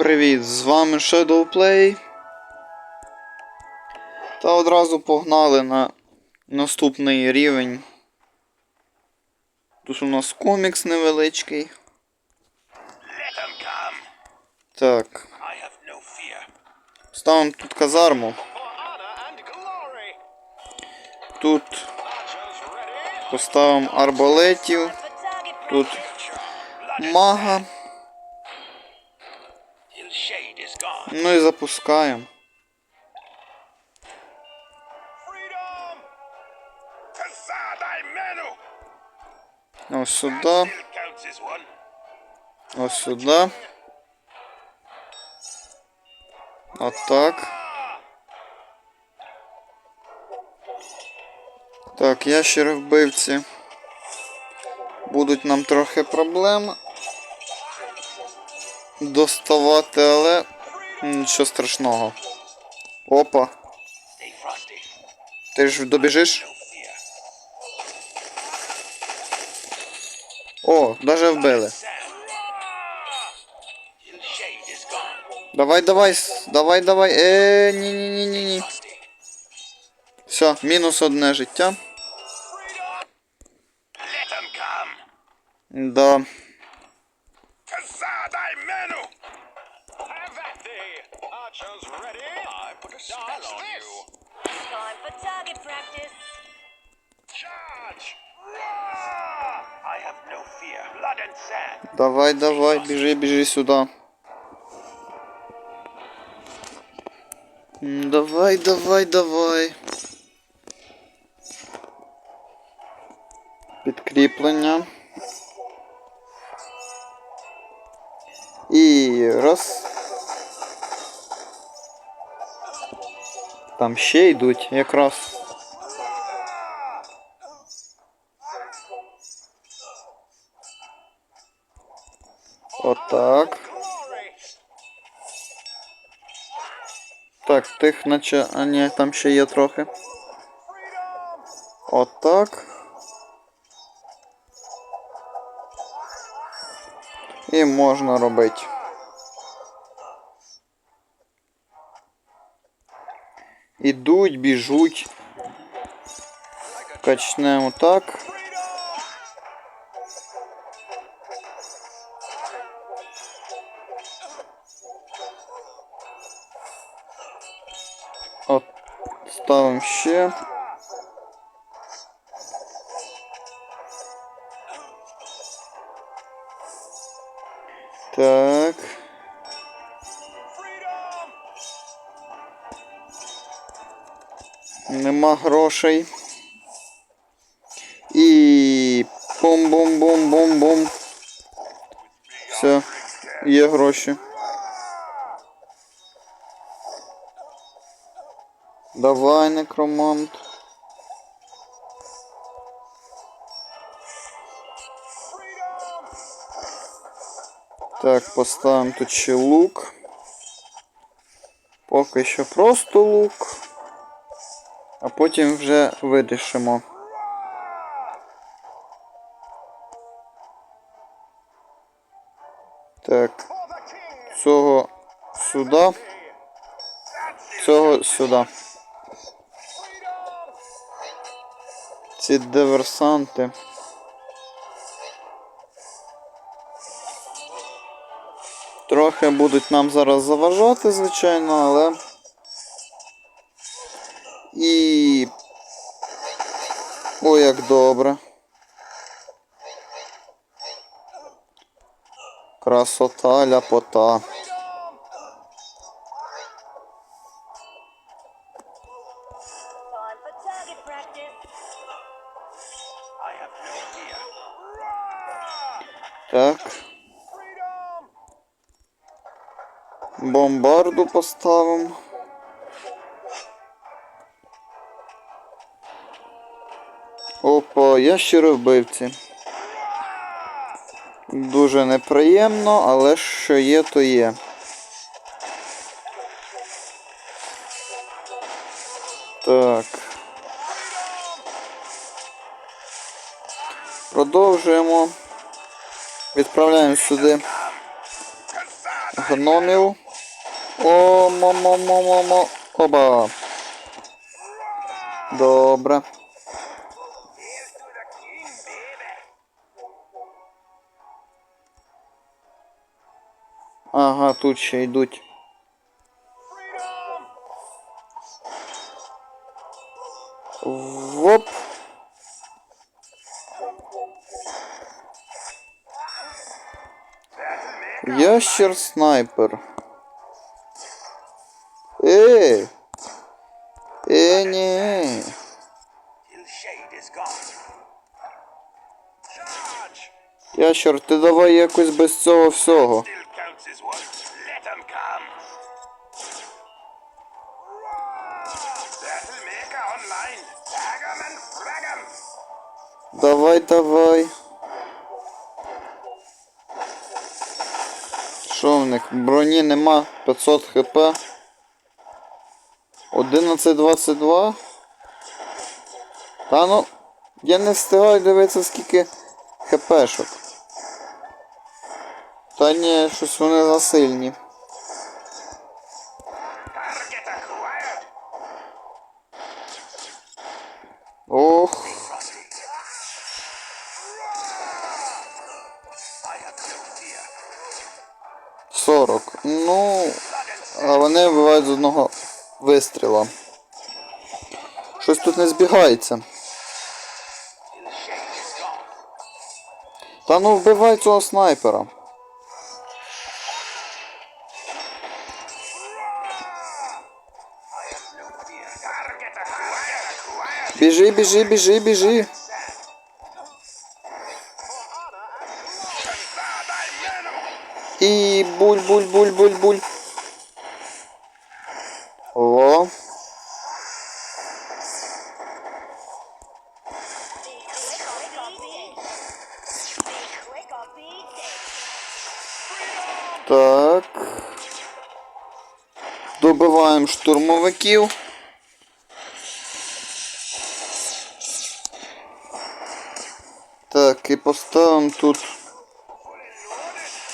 Привіт, з вами Shadowplay. Та одразу погнали на наступний рівень. Тут у нас комікс невеличкий. Так, ставимо тут казарму. Тут поставимо арбалетів. Тут мага. Ну і запускаємо. Ось сюди, ось сюди. Отак. Так, ящери вбивці. Будуть нам трохи проблем доставати, але нічого страшного. Опа. Ти ж добіжиш? О, даже вбили. Давай, давай, давай, давай. Е, ні, ні, ні, ні, ні. Все, мінус одне життя. Да. Archers ready. I put a spell on you. Time for target practice. Charge! Roar! I have no fear. Blood and sand. Давай, давай, біжи, біжи сюди. М, Давай, давай, давай. Підкріплення. І раз. Там ще йдуть якраз. Отак. Glory! Так, тих наче. А ні, там ще є трохи. Отак. І можна робити. Ідуть, біжуть. Качнемо так. От, ставимо ще. Так. Грошей. І бум-бум-бум-бум-бум. Все, є гроші. Давай, некромант. Так, поставимо тут ще лук. Поки що просто лук. А потім вже вирішимо. Так, цього сюди. Цього сюди. Ці диверсанти. Трохи будуть нам зараз заважати, звичайно, але. І. як добре. Красота ляпота. Так. Бомбарду поставимо. Опа, ящери вбивці. Дуже неприємно, але що є, то є. Так. Продовжуємо. Відправляємо сюди гномів. О, мо мо мо мо мо Оба. Добре. Ага, тут ще йдуть. Воп. Ящер снайпер. Е, shade is gone. Charge! Ящер, ти давай якось без цього всього. Давай. Що в них? Броні нема 500 хп. 11.22. Та ну, я не встигаю дивитися скільки хпшок. Та ні, щось вони засильні. Вистріла. Щось тут не збігається. till shade is gone. Та ну вбивай цього снайпера. I have no fear. Target acquired. Acquired. Біжи, біжи, біжи, біжи. Confound thy venom. І буль, Добиваємо штурмовиків. Так, і поставимо тут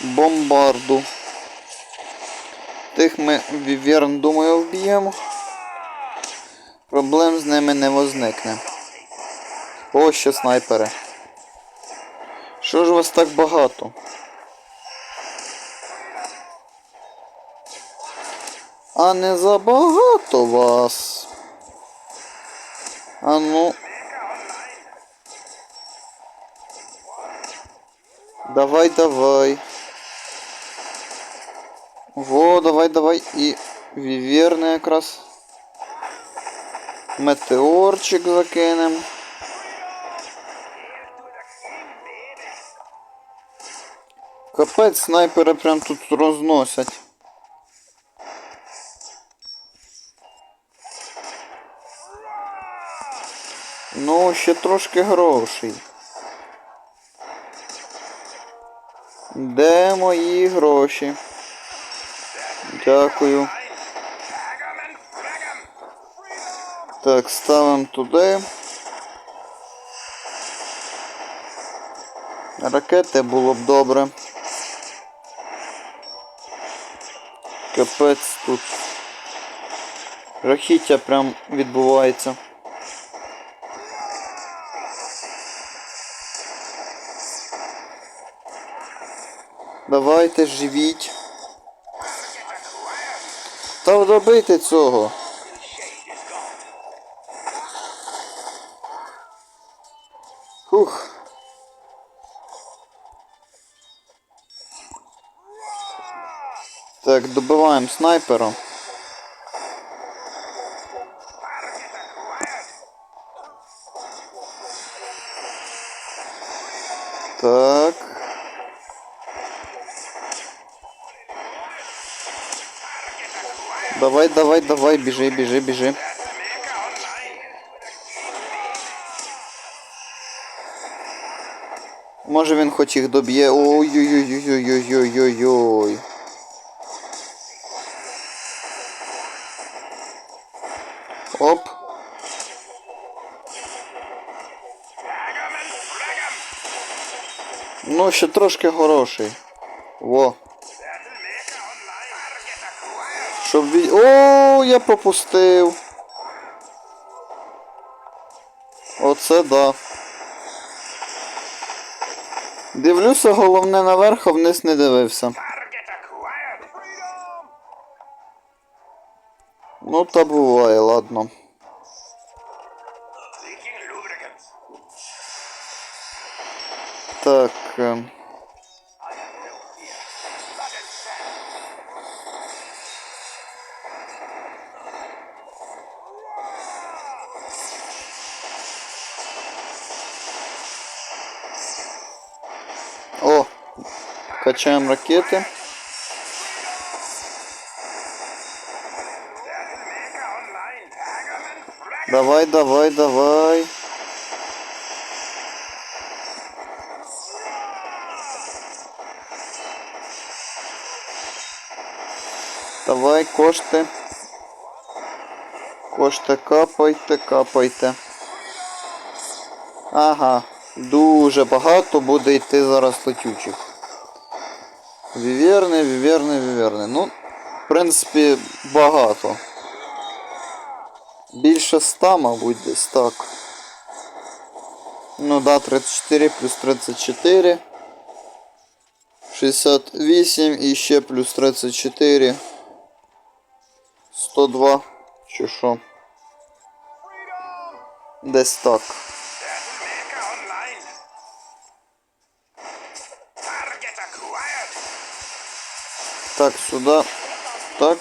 бомбарду. Тих ми віверн, думаю, вб'ємо. Проблем з ними не возникне. О, ще снайпери. Що ж вас так багато? А не забагато вас. А ну. Давай, давай. Во, давай, давай. І віверни якраз. Метеорчик закинем. Капець снайпери прям тут розносять. Ще трошки грошей. Де мої гроші? Дякую. Так, ставимо туди. Ракети було б добре. Капець тут. Рахіття прям відбувається. Давайте живіть. Та добийте цього. Хух. Так, добиваємо снайпера. Так. Давай, давай, давай, біжи, біжи, біжи. Може він хоч їх доб'є. Ой-ой-ой-ой-ой-ой-ой-ой. Оп. Ну, ще трошки хороший. Во. Щоб від... О, я пропустив. Оце да. Дивлюся, головне наверх, а вниз не дивився. Ну та буває, ладно. Так. Качаємо ракети. Давай, давай, давай. Давай, кошти. Кошти, капайте, капайте. Ага, дуже багато буде йти зараз летючих. Віверни, віверни, віверни. Ну, в принципі, багато. Більше 100, мабуть, десь так. Ну да, 34 плюс 34. 68 і ще плюс 34. 102. Чи що? Десь так. Так, сюди. Так.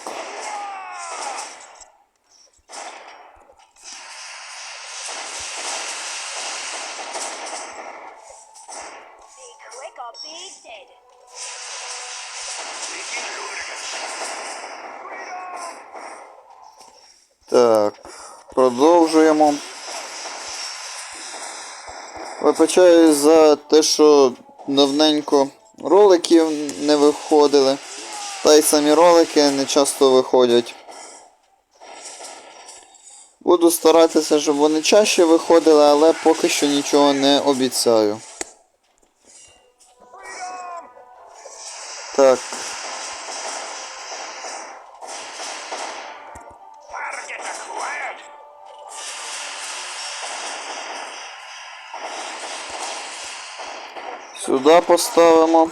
Так. Продовжуємо. Вибачаю за те, що давненько роликів не виходили. Та й самі ролики не часто виходять. Буду старатися, щоб вони чаще виходили, але поки що нічого не обіцяю. Так, сюди поставимо.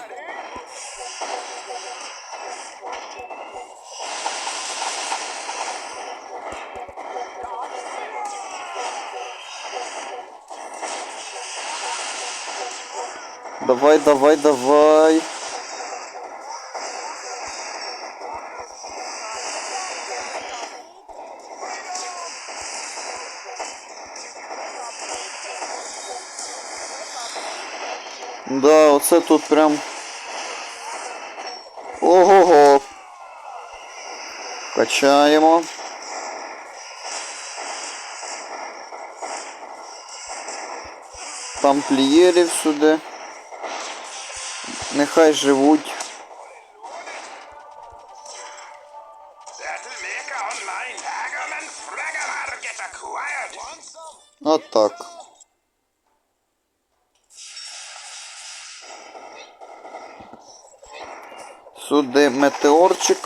Давай, давай. Да, оце тут прям. Ого-го. Качаємо. Тамплієрів сюди. Want some? От так. Сюди метеорчик.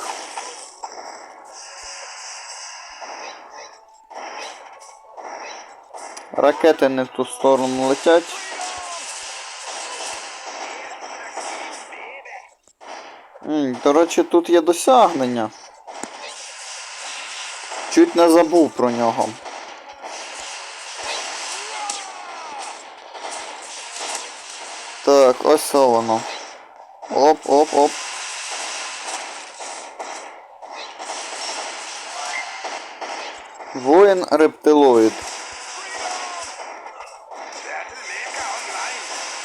Ракети не в ту сторону летять. До речі, тут є досягнення. Чуть не забув про нього. Так, ось воно. Оп, оп, оп. Воїн рептилоїд.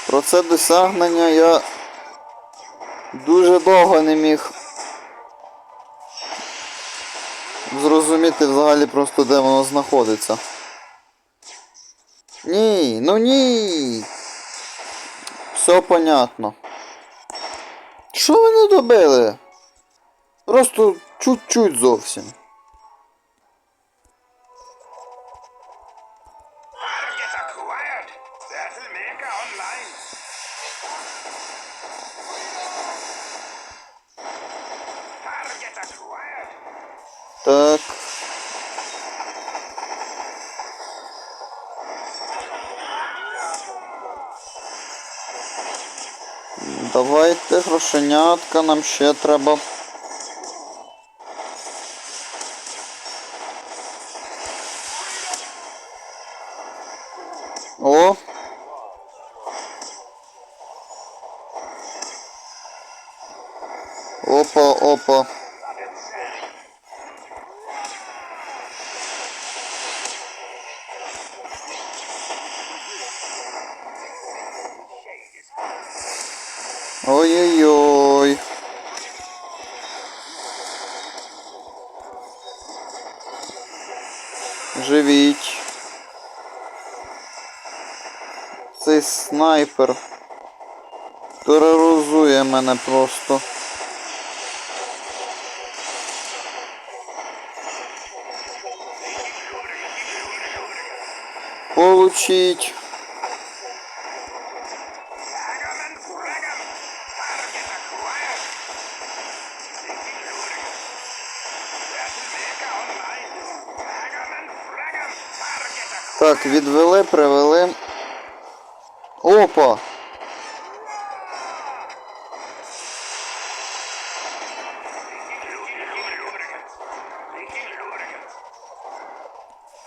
Про це досягнення я дуже довго не міг зрозуміти взагалі просто де воно знаходиться. Ні, ну ні. Все понятно. Що ви не добили? Просто чуть-чуть зовсім. Так. Давайте грошенятка, нам ще треба. О! Опа, опа. Снайпер тероризує мене просто. Получить. Так, відвели, привели. Опа!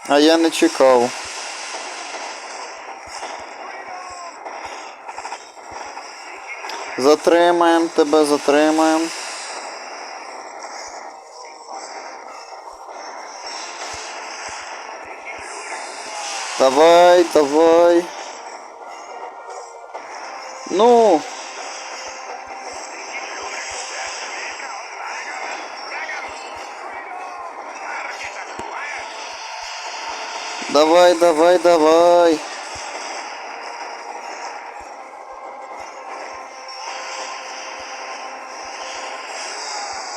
А я не чекав. Затримаємо тебе, затримаємо. Давай, давай. Ну. Давай, давай, давай.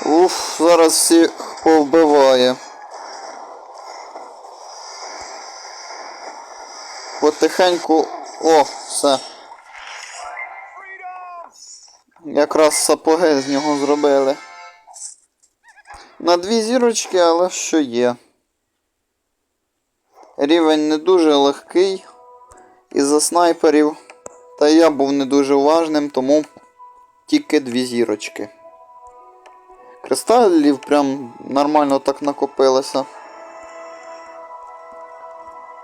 Уф, зараз всіх повбиває. Потихеньку. О, все. Якраз сапоги з нього зробили. На дві зірочки, але що є. Рівень не дуже легкий із-за снайперів. Та я був не дуже уважним, тому тільки дві зірочки. Кристалів прям нормально так накопилося.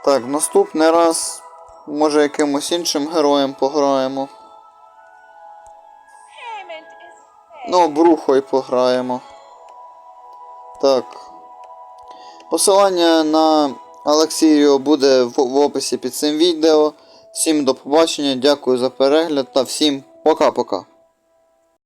Так, наступний раз, може якимось іншим героєм пограємо. Is обрухо і пограємо. Так. Посилання на Алексію буде в, в описі під цим відео. Всім до побачення, дякую за перегляд та всім пока-пока.